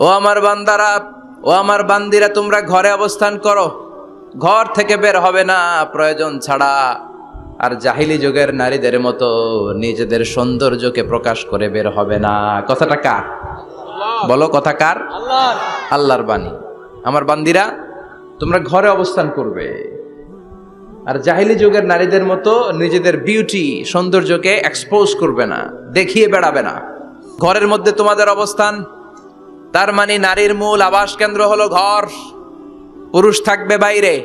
ও আমার বান্দারা ও আমার বান্দিরা তোমরা ঘরে অবস্থান করো। ঘর থেকে বের হবে না প্রয়োজন ছাড়া। আর জাহিলি যুগের নারীদের মতো নিজেদের সৌন্দর্যকে প্রকাশ করে বের হবে না। কথাটা কার? বলো কথা কার? আল্লাহর। বাণী। আমার বান্দিরা তোমরা ঘরে অবস্থান করবে। আর জাহিলি যুগের নারীদের মতো নিজেদের বিউটি সৌন্দর্যকে এক্সপোজ করবে না দেখিয়ে বেড়াবে না। ঘরের মধ্যে তোমাদের অবস্থান তার মানে নারীর মূল আবাস কেন্দ্র হলো ঘর। পুরুষ থাকবে বাইরে।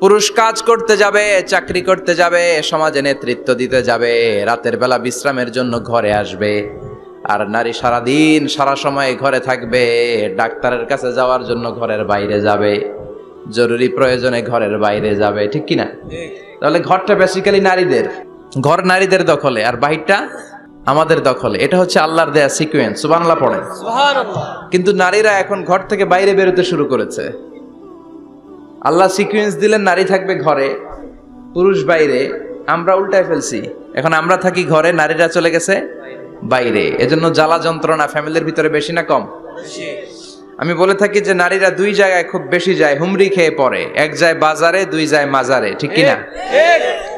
পুরুষ কাজ করতে যাবে চাকরি করতে যাবে সমাজে নেতৃত্ব দিতে যাবে রাতের বেলা বিশ্রামের জন্য ঘরে আসবে। আর নারী সারা দিন সারা সময় ঘরে থাকবে ডাক্তারের কাছে যাওয়ার জন্য ঘরের বাইরে যাবে জরুরি প্রয়োজনে ঘরের বাইরে যাবে ঠিক কিনা? তাহলে ঘরটা বেসিক্যালি নারীদের। ঘর নারীদের দখলে আর বাহিরটা আমাদের দখলে। এটা হচ্ছে আল্লাহর দেয়া সিকুয়েন্স বাংলা পড়ে কিন্তু নারীরা এখন ঘর থেকে বাইরে বেরোতে শুরু করেছে। আল্লাহ সিকুয়েন্স দিলেন নারী থাকবে ঘরে পুরুষ বাইরে। আমরা উল্টায় ফেলছি। এখন আমরা থাকি ঘরে নারীরা চলে গেছে বাইরে। এজন্য জ্বালা যন্ত্রণা ফ্যামিলির ভিতরে বেশি না কম? আমি বলে থাকি যে নারীরা দুই জায়গায় খুব বেশি যায় হুমরি খেয়ে পড়ে। এক যায় বাজারে দুই যায় মাজারে। ঠিক কিনা?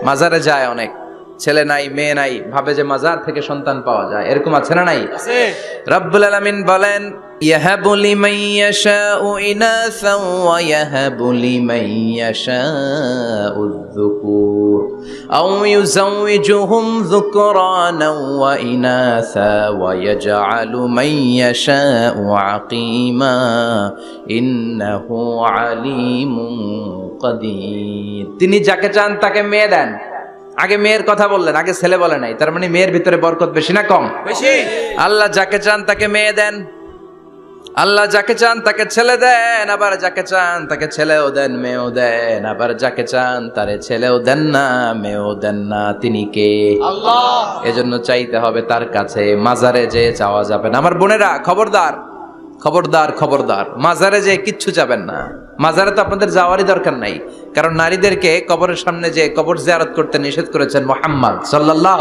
মাজারে যায় অনেক। ছেলে নাই মেয়ে নাই ভাবে যে মাজার থেকে সন্তান পাওয়া যায় এরকম আছে না নাই রব্বুল আলামিন বলেন ইয়াহাবু লিমান ইয়াশাউ ইনাসা ওয়া ইয়াহাবু লিমান ইয়াশাউ الذكور أو يزوجهم ذكرانا وإناثا ويجعل من يشاء عقيما إنه عليم قدير তিনি যাকে চান তাকে মেয়ে দেন আগে মেয়ের কথা বললেন আগে ছেলে বলে নাই তার মানে মেয়ের ভিতরে বরকত বেশি না কম? বেশি। আল্লাহ যাকে চান তাকে মেয়ে দেন আল্লাহ যাকে চান তাকে ছেলে দেন আবার যাকে চান তাকে ছেলেও দেন মেয়েও দেন আবার যাকে চান তারে ছেলেও দেন না মেয়েও দেন না তিনি কে? আল্লাহ। এজন্য চাইতে হবে তার কাছে মাজারে যে চাওয়া যাবে না। আমার বোনেরা খবরদার খবরদার খবরদার মাজারে যে কিচ্ছু যাবেন না। মাজারে তো আপনাদের যাওয়ারই দরকার নাই। কারণ নারীদেরকে কবরের সামনে যে কবর জিয়ারত করতে নিষেধ করেছেন মোহাম্মদ সাল্লাল্লাহ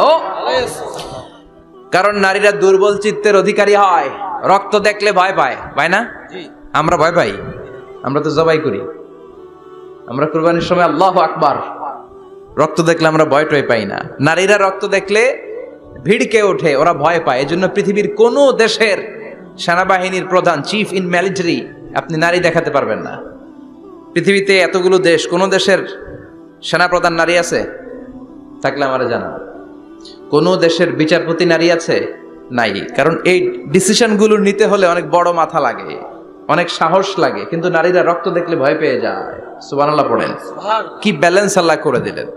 কারণ নারীরা দুর্বল চিত্তের অধিকারী হয় রক্ত দেখলে ভয় পায় পায় না? আমরা ভয় পাই। আমরা তো জবাই করি। আমরা কুরবানির সময় আল্লাহ আকবার। রক্ত দেখলে আমরা ভয় টয় পাই না। নারীরা রক্ত দেখলে ভিড়কে ওঠে ওরা ভয় পায়। এজন্য পৃথিবীর কোনো দেশের সেনাবাহিনীর প্রধান চিফ ইন মিলিটারি আপনি নারী দেখাতে পারবেন না। পৃথিবীতে এতগুলো দেশ কোনো দেশের সেনাপ্রধান নারী আছে? থাকলে আমার জানা কোনো দেশের বিচারপতি নারী আছে? নাই। কারণ এই ডিসিশনগুলো নিতে হলে অনেক বড় মাথা লাগে অনেক সাহস লাগে কিন্তু নারীরা রক্ত দেখলে ভয় পেয়ে যায়। সুবহানাল্লাহ পড়েন। কি ব্যালেন্স আল্লাহ করে দিলেন।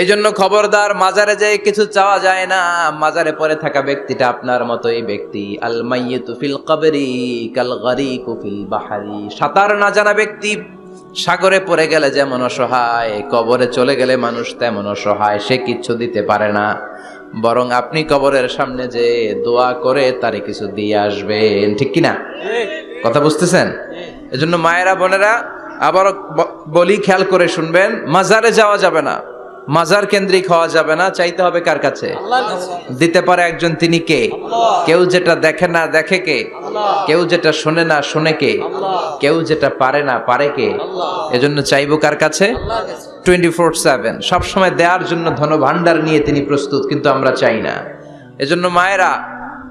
এই জন্য খবরদার মাজারে যে কিছু চাওয়া যায় না, মাজারে পরে থাকা ব্যক্তিটা আপনার মতোই ব্যক্তি। আল মাইয়িতু ফিল কবরি কাল ফিল বাহারি। সাঁতার না জানা ব্যক্তি সাগরে পড়ে গেলে যেমন অসহায়, কবরে চলে গেলে মানুষ তেমন অসহায়, সে কিচ্ছু দিতে পারে না। বরং আপনি কবরের সামনে যে দোয়া করে তারে কিছু দিয়ে আসবেন। ঠিক কিনা? কথা বুঝতেছেন? এজন্য মায়েরা, বোনেরা, আবারও বলি, খেয়াল করে শুনবেন, মাজারে যাওয়া যাবে না। মাজার কেন্দ্রিক হওয়া যাবে না, চাইতে হবে কার কাছে? দিতে পারে একজন তিনি কে? কেউ যেটা দেখে না দেখে কে? কেউ যেটা শোনে না শোনে কে? কেউ যেটা পারে না পারে কে? এজন্য চাইব কার কাছে? টোয়েন্টি ফোর সেভেন সবসময় দেওয়ার জন্য ধন ভান্ডার নিয়ে তিনি প্রস্তুত, কিন্তু আমরা চাই না। এজন্য মায়েরা,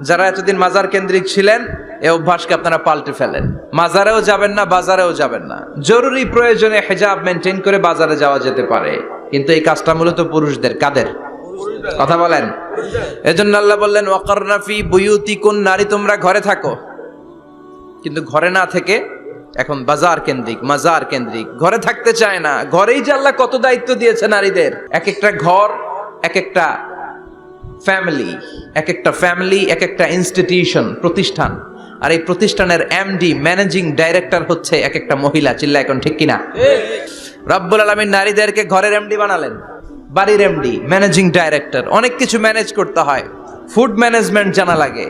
যারা এতদিন মাজার কেন্দ্রিক ছিলেন, এ অভ্যাসকে আপনারা পাল্টে ফেলেন। মাজারেও যাবেন না, বাজারেও যাবেন না। জরুরি প্রয়োজনে হেজাব মেনটেন করে বাজারে যাওয়া যেতে পারে। কিন্তু এই কাজটা মূলত পুরুষদের, কাদের? কথা বলেন। এজন্য আল্লাহ বললেন ওয়াকারনাফি বুয়ুতি কোন নারী, তোমরা ঘরে থাকো। কিন্তু ঘরে না থেকে এখন বাজার কেন্দ্রিক, মাজার কেন্দ্রিক, ঘরে থাকতে চায় না। ঘরেই যে আল্লাহ কত দায়িত্ব দিয়েছে নারীদের। এক একটা ঘর এক একটা ফ্যামিলি এক একটা ফ্যামিলি এক একটা ইনস্টিটিউশন, প্রতিষ্ঠান। আর এই প্রতিষ্ঠানের এমডি, ম্যানেজিং ডাইরেক্টর হচ্ছে এক একটা মহিলা। চিল্লা এখন ঠিক কিনা? রব্বুল আলমীর নারীদেরকে ঘরের এমডি বানালেন। বাড়ির এমডি ম্যানেজিং ডাইরেক্টর অনেক কিছু ম্যানেজ করতে হয়। ফুড ম্যানেজমেন্ট জানা লাগে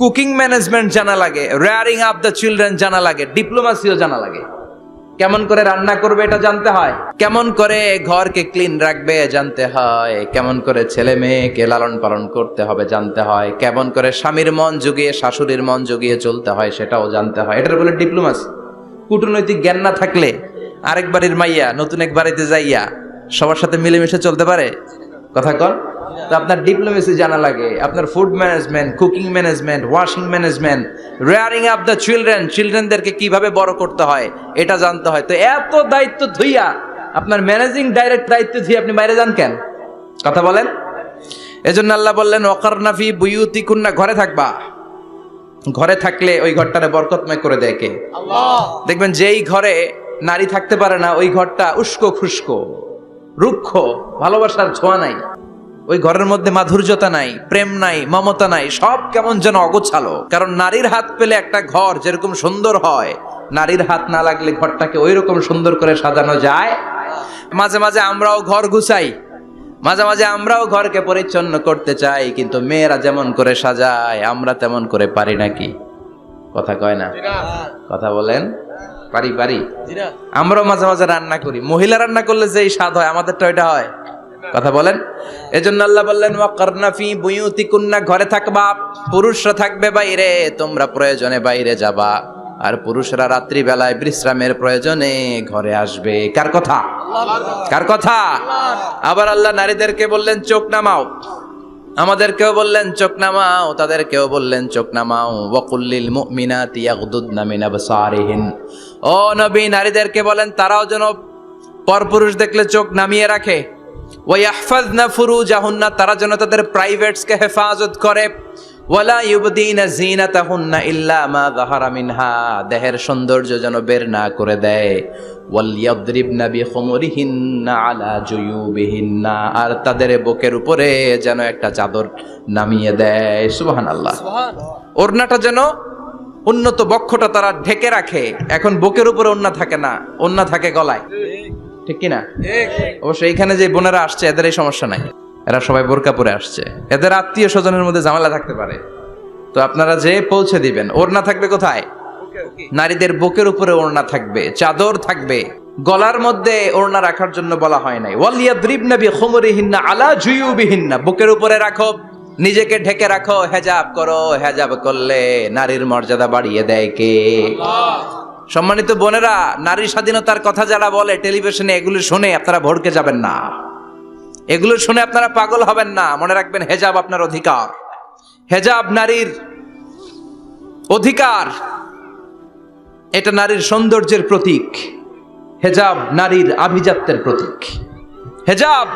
কুকিং ম্যানেজমেন্ট জানা লাগে রেয়ারিং আপ দ্য চিলড্রেন জানা লাগে ডিপ্লোমাসিও জানা লাগে। কেমন করে রান্না করবে এটা জানতে হয়? কেমন করে ঘরকে ক্লিন রাখবে জানতে হয়। কেমন করে ছেলে মেয়েকে লালন পালন করতে হবে জানতে হয়। কেমন করে স্বামীর মন জুগিয়ে, শাশুড়ির মন জুগিয়ে চলতে হয় সেটাও জানতে হয়। এটার বলে ডিপ্লোমাসি কূটনৈতিক জ্ঞান না থাকলে আরেক বাড়ির মাইয়া নতুন এক বাড়িতে যাইয়া সবার সাথে মিলেমিশে চলতে পারে? কথা কন। তো আপনার ডিপ্লোমেসি জানা লাগে আপনার food management cooking management washing management rearing up the children চিলড্রেনদেরকে কীভাবে বড় করতে হয় এটা জানতে হয়। তো এত দায়িত্ব ধুইয়া আপনার ম্যানেজিং ডাইরেক্ট দায়িত্ব ধুই আপনি বাইরে যান কেন? কথা বলেন। এজন্য আল্লাহ বললেন ওকারনাফি বুয়ুতি কুন্না ঘরে থাকবা। ঘরে থাকলে ওই ঘরটারে বরকতময় করে দেয় কে? দেখবেন যেই ঘরে নারী থাকতে পারে না ওই ঘরটা উস্কো খুস্কো রুক্ষ ভালোবাসার ছোঁয়া নাই। ওই ঘরের মধ্যে মাধুর্যতা নাই প্রেম নাই মমতা নাই সব কেমন যেন অগোছালো। কারণ নারীর হাত পেলে একটা ঘর যেরকম সুন্দর হয় নারীর হাত না লাগলে ঘরটাকে ওই রকম সুন্দর করে সাজানো যায়। মাঝে মাঝে আমরাও ঘর গুছাই মাঝে মাঝে আমরাও ঘরকে পরিচ্ছন্ন করতে চাই কিন্তু মেয়েরা যেমন করে সাজায় আমরা তেমন করে পারি নাকি? কথা কয় না? কথা বলেন। পারি পারি আমরাও মাঝে মাঝে রান্না করি। মহিলা রান্না করলে যেই স্বাদ হয় আমাদেরটা ওইটা হয়। কথা বলেন? এজন্য আল্লাহ বললেন ওয়াকারনা ফি বুয়ুতিকুন্না ঘরে থাকবা পুরুষরা থাকবে বাইরে তোমরা প্রয়োজনে বাইরে যাবা। আর পুরুষরা রাত্রি বেলায় বিশ্রামের প্রয়োজনে ঘরে আসবে। কার কথা। কার কথা? আবার আল্লাহ নারীদেরকে বললেন চোখ নামাও। আমাদেরকেও বললেন, চোখ নামাও। তাদের কেউ বললেন, চোখ নামাও। নবী, নারীদেরকে বলেন, তারাও যেন পরপুরুষ দেখলে চোখ নামিয়ে রাখে। ওয়াহফাজ না ফুরু জাহুন্না তারা যেন তাদের প্রাইভেটসকে হেফাজত করে। ওয়ালা ইউবদিনা জিনাতাহুন্না ইল্লা মা যাহারা মিনহা দেহের সৌন্দর্য যেন বের না করে দেয়। ওয়ালিয়াদরিবনা বিখুমুরিহিন্না আলা জুয়ুবিহিন্না আর তাদের বুকের উপরে যেন একটা চাদর নামিয়ে দেয়। সুবহানাল্লাহ। ওড়নাটা যেন উন্নত বক্ষটা তারা ঢেকে রাখে। এখন বুকের উপরে ওড়না থাকে না ওড়না থাকে গলায়। ঠিক। কি না অবশ্য এইখানে যে বোনেরা আসছে এদের এই সমস্যা নাই। এরা সবাই বোরকা পরে আসছে। এদের আত্মীয় স্বজনের মধ্যে ঝামেলা থাকতে পারে। তো আপনারা যে পৌঁছে দিবেন ওড়না থাকবে কোথায়? নারীদের বুকের উপরে ওড়না থাকবে চাদর থাকবে। গলার মধ্যে ওড়না রাখার জন্য বলা হয় নাই। ওয়ালিয়া দ্রিবনা বি খুমরিহিন্না আলা জুয়ুবিহিন্না। বুকের উপরে রাখো নিজেকে ঢেকে রাখো হেজাব করো হেজাব করলে নারীর মর্যাদা বাড়িয়ে দেয় কে? সম্মানিত বোনেরা নারী স্বাধীনতার কথা যারা বলে টেলিভিশনে এগুলো শুনে আপনারা ভড়কে যাবেন না। এগুলো শুনে আপনারা পাগল হবেন না। মনে রাখবেন হেজাব আপনার অধিকার। হেজাব নারীর অধিকার। এটা নারীর সৌন্দর্যের প্রতীক। হেজাব নারীর আভিজাত্যের প্রতীক। হেজাব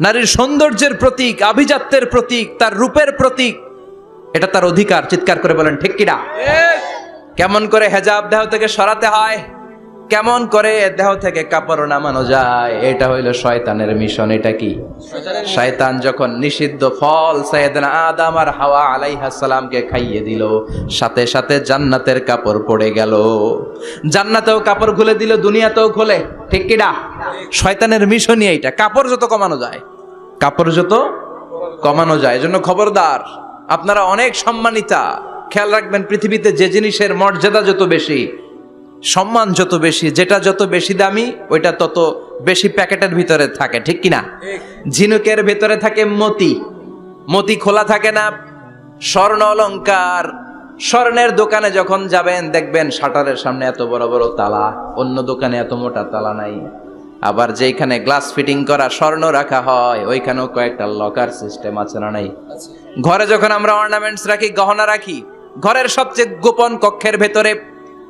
নারীর সৌন্দর্যের প্রতীক আভিজাত্যের প্রতীক তার রূপের প্রতীক। এটা তার অধিকার চিৎকার করে বলেন ঠিক কিনা? কেমন করে হেজাব দেহ থেকে সরাতে হয়? কেমন করে দেহ থেকে কাপড় নামানো যায়? এটা হইল শয়তানের মিশন এটা কি? শয়তান যখন নিষিদ্ধ ফল সাইয়েদনা আদম আর হাওয়া আলাইহা সালামকে খাইয়ে দিল সাথে সাথে জান্নাতের কাপড় পড়ে গেল। জান্নাতেও কাপড় খুলে দিল দুনিয়াতেও খুলে। ঠিক কিনা শয়তানের মিশনই এইটা। কাপড় যত কমানো যায় কাপড় যত কমানো যায়। এজন্য খবরদার আপনারা অনেক সম্মানিতা। খেয়াল রাখবেন পৃথিবীতে যে জিনিসের মর্যাদা যত বেশি সম্মান যত বেশি যেটা যত বেশি দামি ওইটা তত বেশি প্যাকেটের ভিতরে থাকে ঠিক কিনা? ঝিনুকের ভিতরে থাকে মতি। মতি খোলা থাকে না স্বর্ণ অলংকার। স্বর্ণের দোকানে যখন যাবেন দেখবেন শাটারের সামনে এত বড় বড় তালা অন্য দোকানে এত মোটা তালা নাই। আবার যেখানে গ্লাস ফিটিং করা স্বর্ণ রাখা হয় ওইখানেও কয়েকটা লকার সিস্টেম আছে না নাই? ঘরে যখন আমরা অর্নামেন্টস রাখি গহনা রাখি ঘরের সবচেয়ে গোপন কক্ষের ভেতরে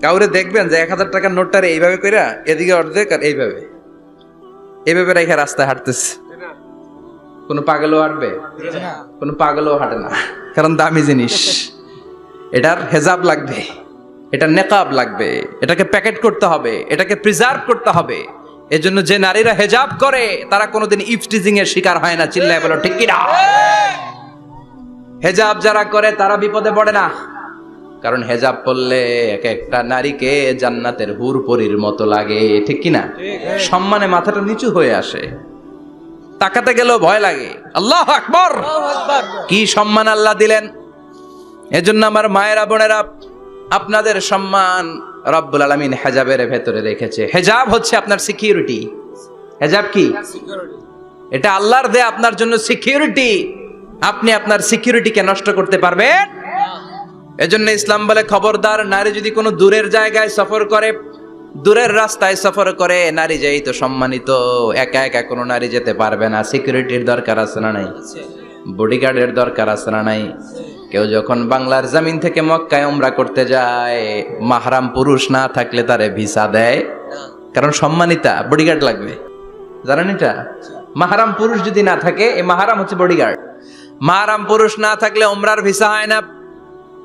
কাউরে দেখবেন যে এক হাজার টাকার নোটটার এইভাবে কইরা এদিকে অর্ধেক আর এইভাবে। এইভাবে রেখে রাস্তায় হাঁটতেছে। কোনো পাগলও হাঁটবে? কোনো পাগলও হাঁটে না। কারণ দামি জিনিস। এটার হেজাব লাগবে। এটা নেকাব লাগবে। এটাকে প্যাকেট করতে হবে। এটাকে প্রিজার্ভ করতে হবে। এজন্য যে নারীরা হেজাব করে, তারা কোনোদিন ইফটিজিং এর শিকার হয় না। চিল্লায় বলো, ঠিক কিনা? হেজাব যারা করে, তারা বিপদে পড়ে না। কারণ হেজাব পরলে এক একটা নারীকে জান্নাতের হুর পরীর মতো লাগে ঠিক কিনা? সম্মানে মাথাটা নিচু হয়ে আসে। তাকাতে গেলেও ভয় লাগে। আল্লাহ আকবর! কি সম্মান আল্লাহ দিলেন? এজন্য আমার মায়েরা বোনেরা আপনাদের সম্মান রব্বুল আলমিন হেজাবের ভেতরে রেখেছে। হেজাব হচ্ছে আপনার সিকিউরিটি হেজাব কি? এটা আল্লাহর দে আপনার জন্য সিকিউরিটি আপনি আপনার সিকিউরিটিকে নষ্ট করতে পারবেন এজন্য ইসলাম বলে, খবরদার নারী যদি কোনো দূরের জায়গায় সফর করে, দূরের রাস্তায় সফর করে, নারী যেই তো সম্মানিত, একা একা কোনো নারী যেতে পারবে না। সিকিউরিটির দরকার আছে না নাই? বডিগার্ডের দরকার আছে না নাই? কেউ যখন বাংলার জমিন থেকে মক্কায় উমরা করতে যায়, মাহরাম পুরুষ না থাকলে তারে ভিসা দেয়। কারণ সম্মানিতা বডিগার্ড লাগবে। জানেন এটা? মাহারাম পুরুষ যদি না থাকে, এই মাহারাম হচ্ছে বডিগার্ড মাহারাম পুরুষ না থাকলে ওমরার ভিসা হয় না।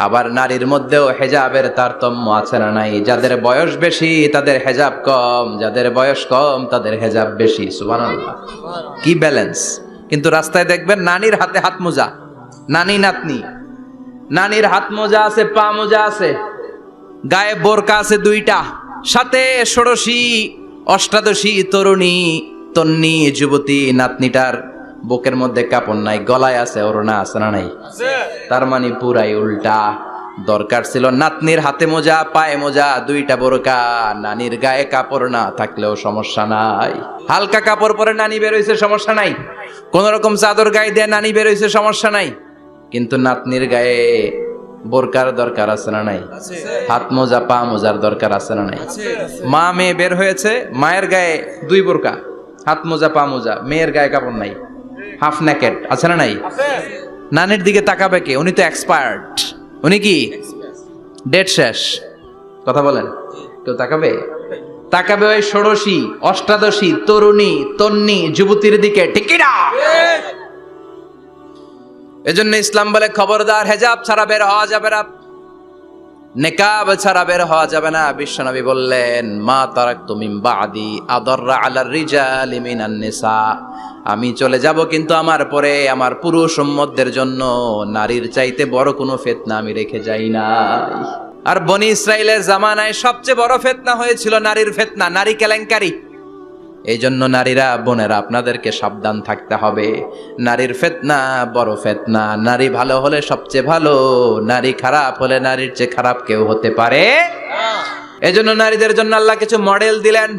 আবার নারীর মধ্যেও হেজাবের তারতম্য আছে না নাই? যাদের বয়স বেশি, তাদের হেজাব কম। যাদের বয়স কম, তাদের হেজাব বেশি। সুবহানাল্লাহ। কি ব্যালেন্স কিন্তু রাস্তায় দেখবেন নানির হাতে হাত মোজা। নানি নাতনি। নানির হাত মোজা আছে, পা মোজা আছে। গায়ে বোরকা আছে দুইটা। সাথে ষোড়শী, অষ্টাদশী তরুণী, তন্নি, যুবতী, নাতনিটার বুকের মধ্যে কাপড় নাই গলায় আছে ওড়না আছে না নাই? তার মানে পুরাই উল্টা। দরকার ছিল নাতনির হাতে মোজা পায়ে মোজা দুইটা বোরকা। নানির গায়ে কাপড় না থাকলেও সমস্যা নাই। হালকা কাপড় পরে নানি বেরোইছে সমস্যা নাই। কোন রকম চাদর গায়ে দিয়ে নানি বেরোইছে সমস্যা নাই। কিন্তু নাতনির গায়ে বোরকার দরকার আছে না নাই? হাত মোজা পা মোজার দরকার আছে না নাই? মা মেয়ে বের হয়েছে মায়ের গায়ে দুই বোরকা হাত মোজা পা মোজা মেয়ের গায়ে কাপড় নাই। হাফ নেকেট আছে না নাই? নানির দিকে তাকাবে কে? উনি তো এক্সপার্ট উনি কি? ডেট শেষ। কথা বলেন। কেউ তাকাবে? তাকাবে ওই ষোড়শী অষ্টাদশী তরুণী তন্নি যুবতীর দিকে। ঠিকিরা এজন্য ইসলাম বলে খবরদার হেজাব ছাড়া বের হওয়া যাবে না। নেকাব ছাড়া বের হওয়া যাবে না। বিশ্বনবী বললেন, মা তারাক তুমি বাদি আদররা আলার রিজাল নিসা। আমি চলে যাব কিন্তু আমার পরে আমার পুরুষ উম্মতদের জন্য। নারীর চাইতে বড় কোনো ফেতনা আমি রেখে যাই না আর বনি ইসরায়েলের জামানায় সবচেয়ে বড় ফেতনা হয়েছিল নারীর ফেতনা, নারী কেলেঙ্কারি। এই জন্য নারীরা বোনেরা আপনাদেরকে সাবধান থাকতে হবে। নারীর ফেতনা বড় ফেতনা। নারী ভালো হলে সবচেয়ে ভালো। নারী খারাপ হলে নারীর চেয়ে খারাপ কেউ হতে পারে? এজন্য জন্য নারীদের জন্য আল্লাহ কিছু মডেল দিলেন।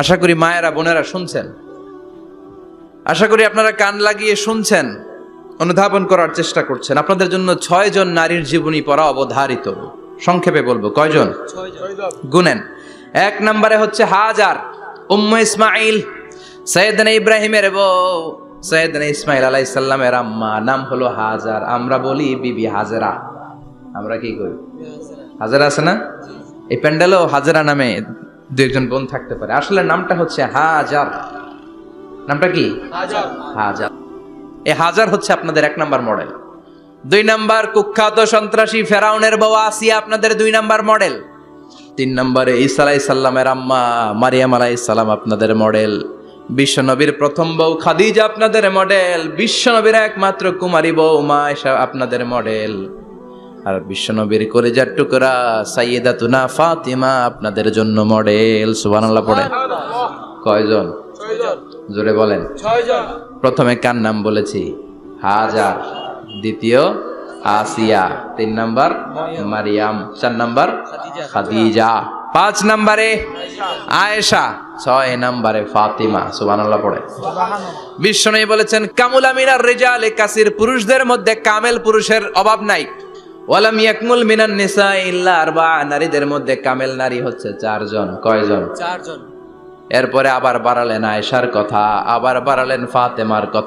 আশা করি মায়েরা, বোনেরা শুনছেন। আশা করি আপনারা কান লাগিয়ে শুনছেন, অনুধাবন করার চেষ্টা করছেন। আপনাদের জন্য ছয় জন নারীর জীবনী পড়া অবধারিত। সংক্ষেপে বলব, কয়জন? গুনেন। এক নম্বরে হচ্ছে হাজার, উম্ম ইসমাইল সৈয়দনা ইব্রাহিমের বউ। সৈয়দনা ইসমাইল আলাইসাল্লামের আম্মা, নাম হলো হাজার। আমরা বলি বিবি হাজরা। আমরা কি করি হাজারা আছে না? এই প্যান্ডেলও হাজারা নামে। দু একজন বোন থাকতে পারে। আসলে নামটা হচ্ছে হাজার। নামটা কি? হাজার। এ হাজার হচ্ছে আপনাদের এক নাম্বার মডেল। দুই নাম্বার কুখ্যাত সন্ত্রাসী ফেরাউনের বউ আসিয়া আপনাদের দুই নাম্বার মডেল। তিন নম্বরে ঈসা আলাই সাল্লামের আম্মা মারিয়াম আলাই সাল্লাম আপনাদের মডেল। বিশ্বনবীর প্রথম বউ খাদিজা আপনাদের মডেল। বিশ্বনবীর একমাত্র কুমারী বউ মা আপনাদের মডেল। আর বিশ্বনবীর কলেজার টুকরা সাইয়েদা তুনা ফাতিমা আপনাদের জন্য মডেল সুবহানাল্লাহ পড়ে। কয়জন? জোরে বলেন। প্রথমে কার নাম বলেছি? হাজার দ্বিতীয় আসিয়া। তিন নাম্বার মারিয়াম। চার নাম্বার খাদিজা। পাঁচ নাম্বারে আয়েশা। ছয় নাম্বারে ফাতিমা। সুবহানাল্লাহ পড়ে। বিশ্বনবী বলেছেন কামুল আমিনার রেজাল কাসির পুরুষদের মধ্যে কামেল পুরুষের অভাব নাই। ওয়ালাম ইয়াকমুল মিনান নিসা ইল্লা আরবা নারীদের মধ্যে কামেল নারী হচ্ছে চারজন। কয়জন? চারজন। এরপরে আবার বাড়ালেন আয়েশার কথা আবার বাড়ালেন ফাতেমার কথা।